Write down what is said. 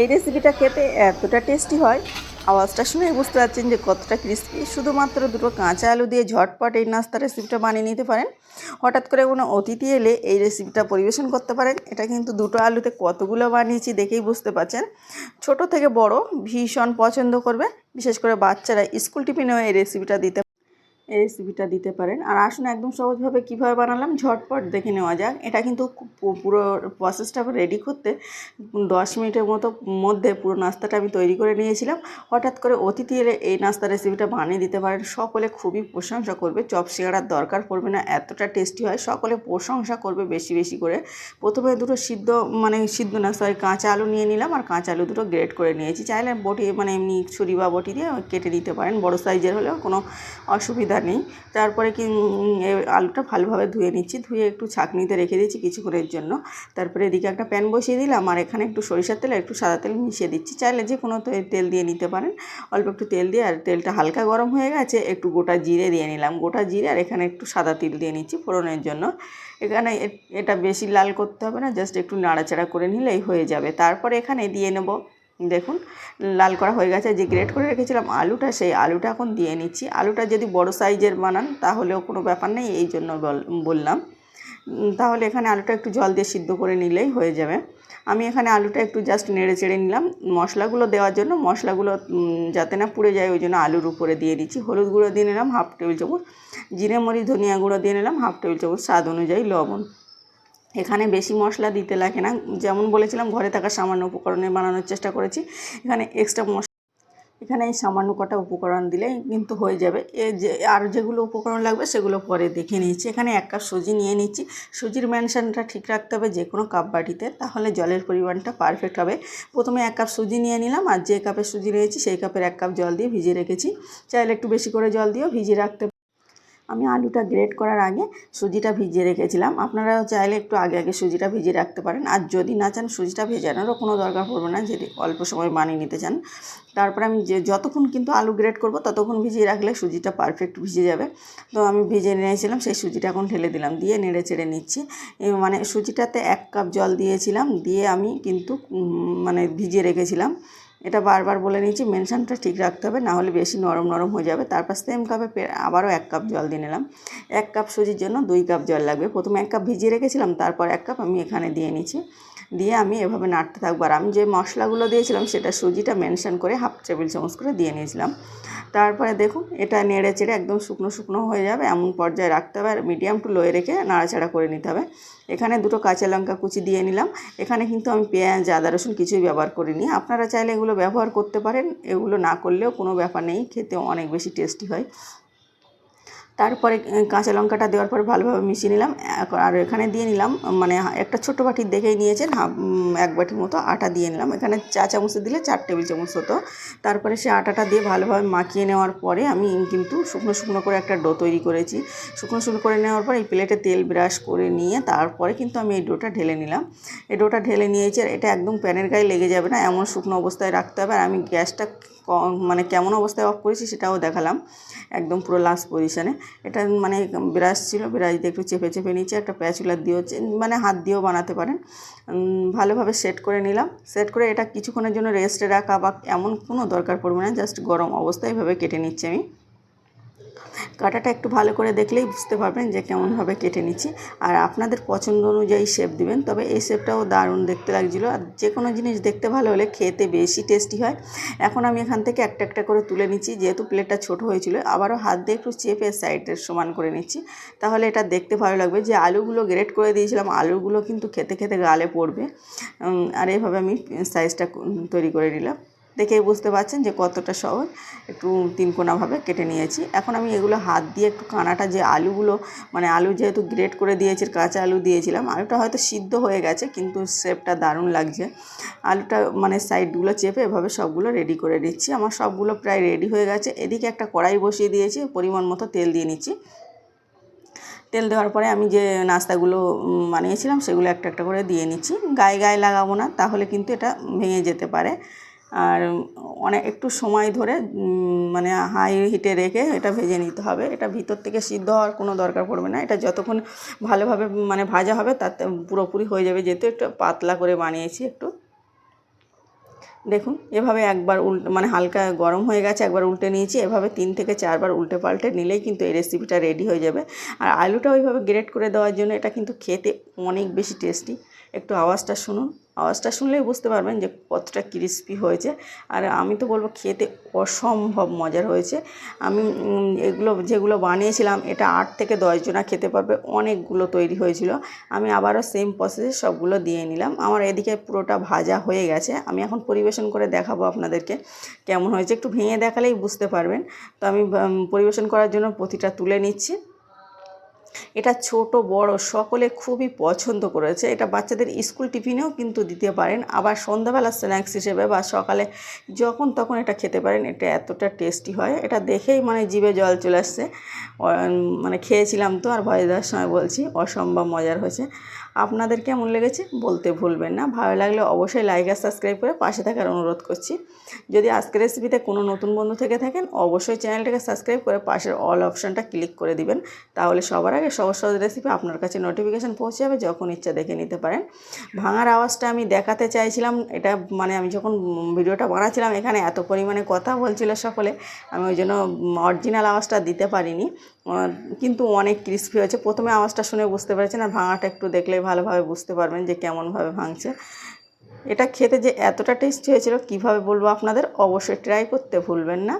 এই রেসিপিটা খেতে এতটা টেস্টি হয়, আওয়াজটা শুনে বুঝতে পারছেন যে কতটা ক্রিস্পি শুধুমাত্র দুটো কাঁচা আলু দিয়ে ঝটপট এই নাস্তা রেসিপিটা বানিয়ে নিতে পারেন। হঠাৎ করে কোনো অতিথি এলে এই রেসিপিটা পরিবেশন করতে পারেন। এটা কিন্তু দুটো আলুতে কতগুলো বানিয়েছি দেখেই বুঝতে পারছেন। ছোট থেকে বড় ভীষণ পছন্দ করবে। বিশেষ করে বাচ্চারা স্কুল টিফিনেও এই রেসিপিটা দিতে এই রেসিপিটা দিতে পারেন। আর আসুন একদম সহজভাবে কীভাবে বানালাম, ঝটপট দেখে নেওয়া যাক। এটা কিন্তু পুরো প্রসেসটা রেডি করতে দশ মিনিটের মতো মধ্যে পুরো নাস্তাটা আমি তৈরি করে নিয়েছিলাম। হঠাৎ করে অতিথি এলে এই নাস্তা রেসিপিটা বানিয়ে দিতে পারেন। সকলে খুবই প্রশংসা করবে। চপ সিঙ্গাড়ার দরকার পড়বে না, এতটা টেস্টি হয়। সকলে প্রশংসা করবে বেশি বেশি করে। প্রথমে দুটো সিদ্ধ মানে সিদ্ধ না সরি কাঁচা আলু নিয়ে নিলাম। আর কাঁচা আলু দুটো গ্রেট করে নিয়েছি। চাইলে বটি মানে এমনি ছুরি বা বটি দিয়ে কেটে নিতে পারেন। বড় সাইজের হলেও কোনো অসুবিধা নেই। তারপরে কি আলুটা ভালোভাবে ধুয়ে নিচ্ছি। ধুয়ে একটু ছাঁকনিতে রেখে দিচ্ছি কিছুক্ষণের জন্য। তারপরে এদিকে একটা প্যান বসিয়ে দিলাম আর এখানে একটু সরিষার তেল একটু সাদা তেল মিশিয়ে দিচ্ছি। চাইলে যে কোনো তেল দিয়ে নিতে পারেন। অল্প একটু তেল দিয়ে আর তেলটা হালকা গরম হয়ে গেছে, একটু গোটা জিরে দিয়ে নিলাম। গোটা জিরে আর এখানে একটু সাদা তিল দিয়ে নিচ্ছি ফোড়নের জন্য। এখানে এটা বেশি লাল করতে হবে না, জাস্ট একটু নাড়াচাড়া করে নিলেই হয়ে যাবে। তারপরে এখানে দিয়ে নেব দেখুন, লাল করা হয়ে গেছে, যে গ্রেট করে রেখেছিলাম আলুটা, সেই আলুটা এখন দিয়ে নিচ্ছি। আলুটা যদি বড় সাইজের বানান, তাহলেও কোনো ব্যাপার নেই, এই জন্য বল- বললাম। তাহলে এখানে আলুটা একটু জল দিয়ে সিদ্ধ করে নিলেই হয়ে যাবে। আমি এখানে আলুটা একটু জাস্ট নেড়ে চেড়ে নিলাম। মশলাগুলো দেওয়ার জন্য, মশলাগুলো যাতে না পুড়ে যায়, ওই জন্য আলুর উপরে দিয়ে দিচ্ছি। হলুদ গুঁড়ো দিয়ে নিলাম, হাফ টেবিল চামচ, জিরে মরিচ, ধনিয়া গুঁড়ো দিয়ে নিলাম, হাফ টেবিল চামচ, স্বাদ অনুযায়ী লবণ। এখানে বেশি মশলা দিতে লাগে না। যেমন বলেছিলাম, ঘরে থাকা সামান্য উপকরণে বানানোর চেষ্টা করেছি। এখানে এক্সট্রা মশলা এখানে এই সামান্য কটা উপকরণ দিলেই কিন্তু হয়ে যাবে। এ যে, আর যেগুলো উপকরণ লাগবে সেগুলো পরে দেখে নিচ্ছি এখানে এক কাপ সুজি নিয়ে নিচ্ছি। সুজির মেনশনটা ঠিক রাখতে হবে যে কোনো কাপ বাটিতে, তাহলে জলের পরিমাণটা পারফেক্ট হবে। প্রথমে এক কাপ সুজি নিয়ে নিলাম, আর যে কাপে সুজি নিয়েছি সেই কাপের এক কাপ জল দিয়ে ভিজিয়ে রেখেছি। চাইলে একটু বেশি করে জল দিয়েও ভিজিয়ে রাখতে আমি আলুটা গ্রেট করার আগে সুজিটা ভিজিয়ে রেখেছিলাম। আপনারাও চাইলে একটু আগে আগে সুজিটা ভিজিয়ে রাখতে পারেন। আর যদি না চান সুজিটা ভেজানোরও কোনো দরকার পড়বে না, যদি অল্প সময় বানিয়ে নিতে চান। তারপরে আমি যে যতক্ষণ কিন্তু আলু গ্রেট করব, ততক্ষণ ভিজিয়ে রাখলে সুজিটা পারফেক্ট ভিজে যাবে। তো আমি ভিজে নিয়েছিলাম, সেই সুজিটা এখন ঢেলে দিলাম, দিয়ে নেড়ে চেড়ে নিচ্ছি। মানে সুজিটাতে এক কাপ জল দিয়েছিলাম, দিয়ে আমি কিন্তু মানে ভিজিয়ে রেখেছিলাম। এটা বারবার বলে নিয়েছি মেনশনটা ঠিক রাখতে হবে, না হলে বেশি নরম নরম হয়ে যাবে। তারপর সেম কাপে আবারও এক কাপ জল দিয়ে নিলাম। এক কাপ সুজির জন্য দুই কাপ জল লাগবে। প্রথমে এক কাপ ভিজিয়ে রেখেছিলাম, তারপর এক কাপ আমি এখানে দিয়ে নিচ্ছি দিয়ে আমি এভাবে নাড়তে থাকব। আর আমি যে মশলাগুলো দিয়েছিলাম, সেটা সুজিটা মেনশন করে হাফ টেবিল চামচ করে দিয়ে নিয়েছিলাম। তারপরে দেখুন, এটা নেড়ে চেড়ে একদম শুকনো শুকনো হয়ে যাবে। এমন পর্যায়ে রাখতে হবে, আর মিডিয়াম টু লোয়ে রেখে নাড়াচাড়া করে নিতে হবে। এখানে দুটো কাঁচা লঙ্কা কুচি দিয়ে নিলাম। এখানে কিন্তু আমি পেঁয়াজ, আদা, রসুন কিছুই ব্যবহার করিনি। আপনারা চাইলে এগুলো ব্যবহার করতে পারেন। এগুলো না করলেও কোনো ব্যাপার নেই খেতে অনেক বেশি টেস্টি হয়। তারপরে কাঁচা লঙ্কাটা দেওয়ার পরে ভালোভাবে মিশিয়ে নিলাম। আর এখানে দিয়ে নিলাম মানে একটা ছোটো বাটির দেখেই নিয়েছেন হাফ এক বাটির মতো আটা দিয়ে নিলাম। এখানে চা চামচ দিলে চার টেবিল চামচ হতো। তারপরে সে আটাটা দিয়ে ভালোভাবে মাখিয়ে নেওয়ার পরে আমি কিন্তু শুকনো শুকনো করে একটা ডো তৈরি করেছি। শুকনো শুকনো করে নেওয়ার পর এই প্লেটে তেল ব্রাশ করে নিয়ে তারপরে কিন্তু আমি এই ডোটা ঢেলে নিলাম। এই ডোটা ঢেলে নিয়েছি আর এটা একদম প্যানের গায়ে লেগে যাবে না, এমন শুকনো অবস্থায় রাখতে হবে। আর আমি গ্যাসটা মানে কেমন অবস্থায় অফ করেছি সেটাও দেখালাম, একদম পুরো লাস্ট পজিশানে এটা মানে ব্রাশ ছিল, ব্রাশ দিয়ে একটু চেপে চেপে নিচে একটা প্যাচুলার দিয়েও মানে হাত দিয়েও বানাতে পারেন। ভালোভাবে সেট করে নিলাম। সেট করে এটা কিছুক্ষণের জন্য রেস্টে রাখা বা এমন কোনো দরকার পড়বে না জাস্ট গরম অবস্থায় এভাবে কেটে নিচ্ছি আমি। কাটাটা একটু ভালো করে দেখলেই বুঝতে পারবেন যে কেমনভাবে কেটে নিচ্ছি। আর আপনাদের পছন্দ অনুযায়ী শেপ দিবেন, তবে এই শেপটাও দারুণ দেখতে লাগছিল। আর যে কোনো জিনিস দেখতে ভালো হলে খেতে বেশি টেস্টি হয়। এখন আমি এখান থেকে একটা একটা করে তুলে নিচ্ছি, যেহেতু প্লেটটা ছোট হয়েছিল। আবারও হাত দিয়ে একটু চেপে সাইডের সমান করে নিচ্ছি। তাহলে এটা দেখতে ভালো লাগবে। যে আলুগুলো গ্রেট করে দিয়েছিলাম, আলুগুলো কিন্তু খেতে খেতে গালে পড়বে। আর এইভাবে আমি সাইজটা তৈরি করে নিলাম। দেখেই বুঝতে পারছেন যে কতটা সহজ। একটু তিনকোনাভাবে কেটে নিয়েছি। এখন আমি এগুলো হাত দিয়ে একটু কানাটা যে আলুগুলো মানে আলু যেহেতু গ্রেট করে দিয়েছি, কাঁচা আলু দিয়েছিলাম, আলুটা হয়তো সিদ্ধ হয়ে গেছে, কিন্তু শেপটা দারুণ লাগছে। আলুটা মানে সাইডগুলো চেপে এভাবে সবগুলো রেডি করে নিচ্ছি। আমার সবগুলো প্রায় রেডি হয়ে গেছে। এদিকে একটা কড়াই বসিয়ে দিয়েছি, পরিমাণ মতো তেল দিয়ে নিচ্ছি। তেল দেওয়ার পরে আমি যে নাস্তাগুলো বানিয়েছিলাম, সেগুলো একটা একটা করে দিয়ে নিচ্ছি। গায়ে গায়ে লাগাবো না, তাহলে কিন্তু এটা ভেঙে যেতে পারে। আর অনেক একটু সময় ধরে মানে হাই হিটে রেখে এটা ভেজে নিতে হবে। এটা ভিতর থেকে সিদ্ধ হওয়ার কোনো দরকার পড়বে না। এটা যতক্ষণ ভালোভাবে মানে ভাজা হবে তাতে পুরোপুরি হয়ে যাবে। যেহেতু একটু পাতলা করে বানিয়েছি একটু। দেখুন, এভাবে একবার উল মানে হালকা গরম হয়ে গেছে, একবার উল্টে নিয়েছি। এভাবে তিন থেকে চারবার উল্টে পাল্টে নিলেই কিন্তু এই রেসিপিটা রেডি হয়ে যাবে। আর আলুটা ওইভাবে গ্রেট করে দেওয়ার জন্য এটা কিন্তু খেতে অনেক বেশি টেস্টি একটু আওয়াজটা শুনুন। আওয়াজটা শুনলেই বুঝতে পারবেন যে কতটা ক্রিস্পি হয়েছে। আর আমি তো বলব খেতে অসম্ভব মজার হয়েছে। আমি এগুলো, যেগুলো বানিয়েছিলাম, এটা আট থেকে দশ জনা খেতে পারবে, অনেকগুলো তৈরি হয়েছিল। আমি আবারও সেম প্রসেসে সবগুলো দিয়ে নিলাম। আমার এদিকে পুরোটা ভাজা হয়ে গেছে। আমি এখন পরিবেশন করে দেখাবো আপনাদেরকে কেমন হয়েছে। একটু ভেঙে দেখালেই বুঝতে পারবেন। তো আমি পরিবেশন করার জন্য প্রতিটা তুলে নিচ্ছি। এটা ছোট, বড়, সকলে খুবই পছন্দ করেছে। এটা বাচ্চাদের স্কুল টিফিনেও কিন্তু দিতে পারেন। আবার সন্ধ্যাবেলা স্ন্যাক্স হিসেবে বা সকালে যখন তখন এটা খেতে পারেন। এটা এতটা টেস্টি হয়। এটা দেখেই মানে জিভে জল চলে আসছে। মানে খেয়েছিলাম তো আর ভয় দেওয়ার সময় বলছি, অসম্ভব মজার হয়েছে। আপনাদের কেমন লেগেছে বলতে ভুলবেন না। ভালো লাগলে অবশ্যই লাইক আর সাবস্ক্রাইব করে পাশে থাকার অনুরোধ করছি। যদি আজকের রেসিপিতে কোনো নতুন বন্ধু থেকে থাকেন, অবশ্যই চ্যানেলটাকে সাবস্ক্রাইব করে পাশের অল অপশানটা ক্লিক করে দিবেন। তাহলে সবার আগে সহজ সহজ রেসিপি আপনার কাছে নোটিফিকেশান পৌঁছে যাবে, যখন ইচ্ছা দেখে নিতে পারেন। ভাঙার আওয়াজটা আমি দেখাতে চাইছিলাম, এটা মানে আমি যখন ভিডিওটা বানাচ্ছিলাম, এখানে এত পরিমাণে কথা বলছিল সকলে, আমি ওই জন্য অরিজিনাল আওয়াজটা দিতে পারিনি। কিন্তু অনেক ক্রিস্পি হয়েছে। প্রথমে আওয়াজটা শুনে বুঝতে পেরেছেন, আর ভাঙাটা একটু দেখলে ভালোভাবে বুঝতে পারবেন যে কেমনভাবে ভাঙছে। এটা খেতে যে এতটা টেস্টি হয়েছিল, কীভাবে বলব আপনাদের, অবশ্যই ট্রাই করতে ভুলবেন না।